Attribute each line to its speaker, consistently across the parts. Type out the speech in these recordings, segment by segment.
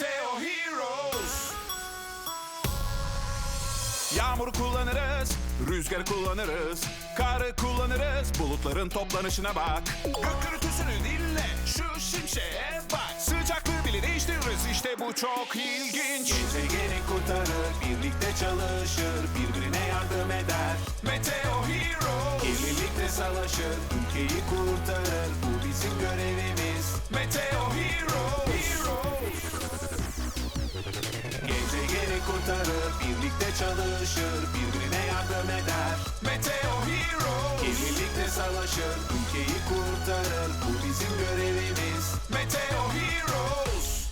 Speaker 1: Meteo Heroes. Yağmuru kullanırız, rüzgarı kullanırız, karı kullanırız, bulutların toplanışına bak. Gök gürültüsünü dinle, şu şimşeğe bak. Sıcaklığı bile değiştiririz, işte bu çok ilginç. Gezegeni kurtarır, birlikte çalışır, birbirine yardım eder. Meteo Heroes. Kirlilikle savaşır, ülkeyi kurtarır, bu bizim Savaşır, ülkeyi kurtarır, bu bizim görevimiz. Meteo Heroes.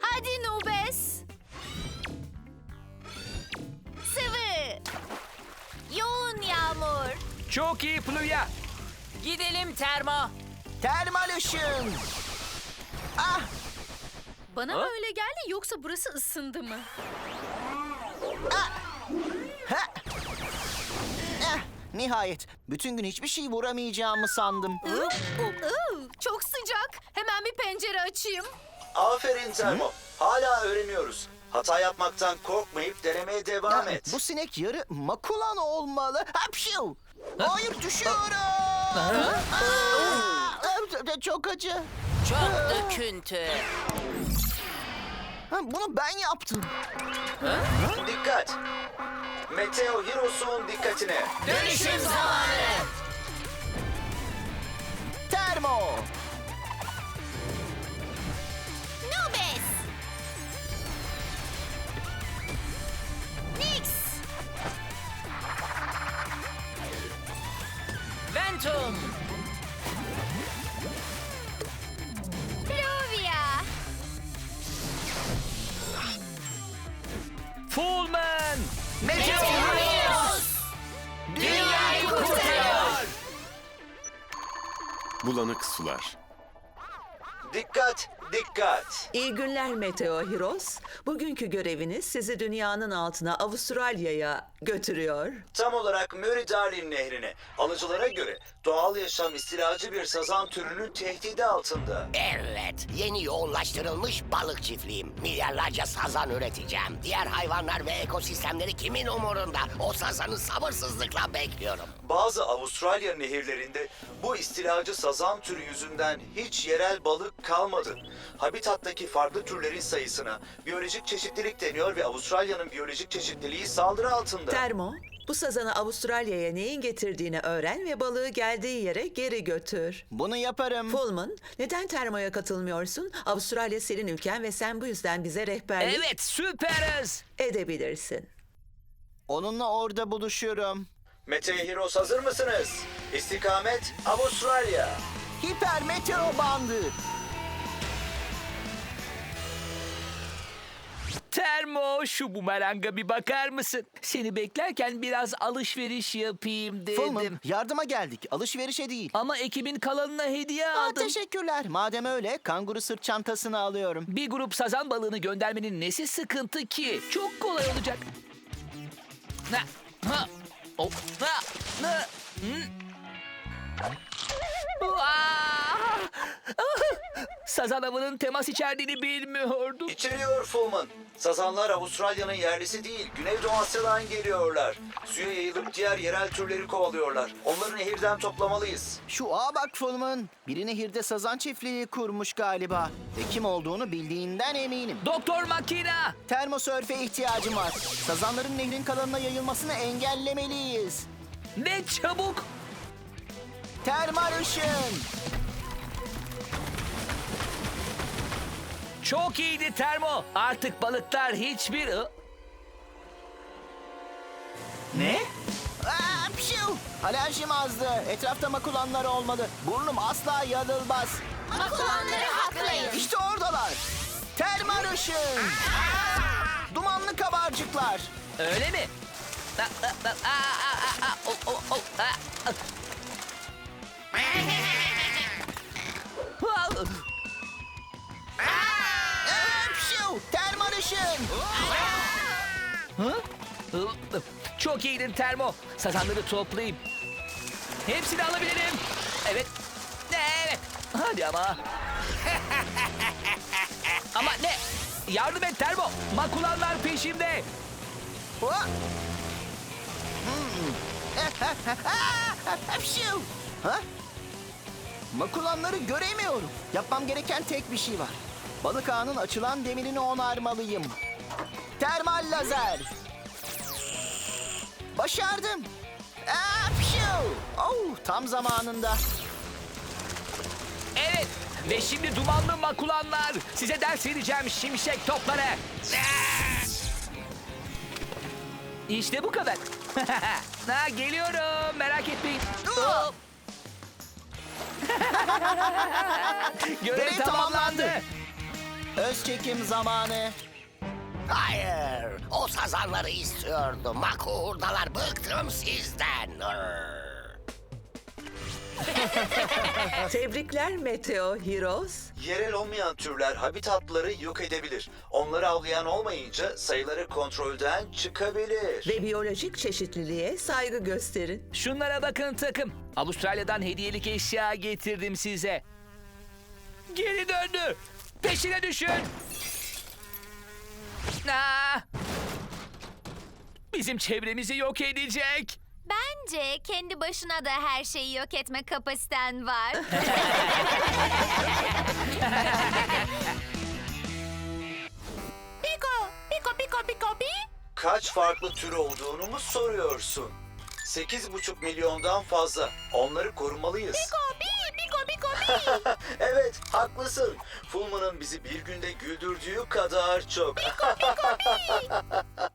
Speaker 2: Hadi Nubes. Sıvı. Yoğun yağmur.
Speaker 3: Çok iyi Pluya.
Speaker 4: Gidelim termo.
Speaker 5: Termal ışın. Ah
Speaker 2: Bana mı öyle geldi yoksa burası ısındı mı?
Speaker 5: Nihayet. Bütün gün hiçbir şey vuramayacağımı sandım.
Speaker 2: Iı, çok sıcak. Hemen bir pencere açayım.
Speaker 6: Aferin Termo. Hala öğreniyoruz. Hata yapmaktan korkmayıp denemeye devam
Speaker 5: Ya,
Speaker 6: et.
Speaker 5: bu sinek yarı makulan olmalı. Hapşu! Hayır düşüyorum. Aa, Çok acı.
Speaker 4: Çok döküntü.
Speaker 5: Ha, Bunu ben yaptım.
Speaker 6: Dikkat! Meteo Heroes'un dikkatine.
Speaker 4: Dönüşüm zamanı.
Speaker 5: Termo.
Speaker 7: Bulanık sular.
Speaker 6: Dikkat! Dikkat!
Speaker 8: İyi günler Meteo Heroes. Bugünkü göreviniz sizi dünyanın altına Avustralya'ya götürüyor.
Speaker 6: Tam olarak Murray Darling Nehri'ne. Alıcılara göre doğal yaşam istilacı bir sazan türünün tehdidi altında.
Speaker 9: Evet, yeni yoğunlaştırılmış balık çiftliğim. Milyarlarca sazan üreteceğim. Diğer hayvanlar ve ekosistemleri kimin umurunda? O sazanı sabırsızlıkla bekliyorum.
Speaker 6: Bazı Avustralya nehirlerinde bu istilacı sazan türü yüzünden hiç yerel balık kalmadı. Habitattaki farklı türlerin sayısına biyolojik çeşitlilik deniyor ve Avustralya'nın biyolojik çeşitliliği saldırı altında.
Speaker 8: Termo, bu sazanı Avustralya'ya neyin getirdiğini öğren ve balığı geldiği yere geri götür.
Speaker 5: Bunu yaparım.
Speaker 8: Pullman, neden Termo'ya katılmıyorsun? Avustralya senin ülken ve sen bu yüzden bize rehberlik
Speaker 3: Evet süperiz.
Speaker 8: edebilirsin.
Speaker 5: Onunla orada buluşuyorum.
Speaker 6: Meteo Heroes hazır mısınız? İstikamet Avustralya.
Speaker 5: Hiper meteo bandı.
Speaker 3: Termo şu bumeranga bir bakar mısın? Seni beklerken biraz alışveriş yapayım dedim.
Speaker 5: Fulman yardıma geldik. Alışverişe değil.
Speaker 3: Ama ekibin kalanına hediye
Speaker 5: Aa,
Speaker 3: aldım.
Speaker 5: teşekkürler. Madem öyle kanguru sırt çantasını alıyorum.
Speaker 3: Bir grup sazan balığını göndermenin nesi sıkıntı ki? Çok kolay olacak. Ha, ha, o, ha, ha, hı. Aa! Sazan avının temas içerdiğini bilmiyordum.
Speaker 6: İçeriyor Fulman. Sazanlar Avustralya'nın yerlisi değil, Güneydoğu Asya'dan geliyorlar. Suya yayılıp diğer yerel türleri kovalıyorlar. Onları nehirden toplamalıyız.
Speaker 5: Şu ağa bak Fulman. Biri nehirde sazan çiftliği kurmuş galiba. Ve kim olduğunu bildiğinden eminim.
Speaker 3: Doktor Makina!
Speaker 5: Termosörfe ihtiyacım var. Sazanların nehrin kalanına yayılmasını engellemeliyiz.
Speaker 3: Ne çabuk!
Speaker 5: Termal ışın.
Speaker 3: Çok iyiydi Termo. Artık balıklar hiçbir...
Speaker 5: Ne? Aa, pşiu! Alerjim azdı. Etrafta makulanlar olmalı. Burnum asla yanılmaz.
Speaker 2: Makulanları haklayın.
Speaker 5: İşte oradalar. Termal ışın. Dumanlı kabarcıklar.
Speaker 3: Öyle mi? Aa, aa, aa, aa, aa, o, o, o, aa, aa. Aa, Çok iyiydin Termo. Sazanları toplayayım. Hepsini alabilirim. Evet. Evet. Hadi ama. Ama ne? Yardım et Termo. Makulanlar peşimde.
Speaker 5: Hmm. Hapşu! Ha? Makulanları göremiyorum. Yapmam gereken tek bir şey var. Balık ağının açılan demirini onarmalıyım. Termal lazer. Başardım. Hapşu! Oh, tam zamanında.
Speaker 3: Evet. Ve şimdi dumanlı makulanlar. Size ders vereceğim şimşek topları. İşte bu kadar. ha, geliyorum. Merak etmeyin.
Speaker 5: Hop!
Speaker 3: Görev
Speaker 5: Görev
Speaker 3: tamamlandı.
Speaker 5: tamamlandı. Öz çekim zamanı.
Speaker 9: Hayır, o sazanları istiyordum. Makuhurdalar bıktım sizden.
Speaker 8: Tebrikler Meteo Heroes.
Speaker 6: Yerel olmayan türler habitatları yok edebilir. Onları avlayan olmayınca sayıları kontrolden çıkabilir.
Speaker 8: Ve biyolojik çeşitliliğe saygı gösterin.
Speaker 3: Şunlara bakın takım. Avustralya'dan hediyelik eşya getirdim size. Geri döndü. Peşine düşün. Aa! Bizim çevremizi yok edecek.
Speaker 2: Bence kendi başına da her şeyi yok etme kapasiten var.
Speaker 4: Piko, piko, piko, piko, pi.
Speaker 6: Kaç farklı tür olduğunu mu soruyorsun? 8,5 milyondan fazla. Onları korumalıyız.
Speaker 4: Piko,
Speaker 6: evet, haklısın. Fulman'ın bizi bir günde güldürdüğü kadar çok.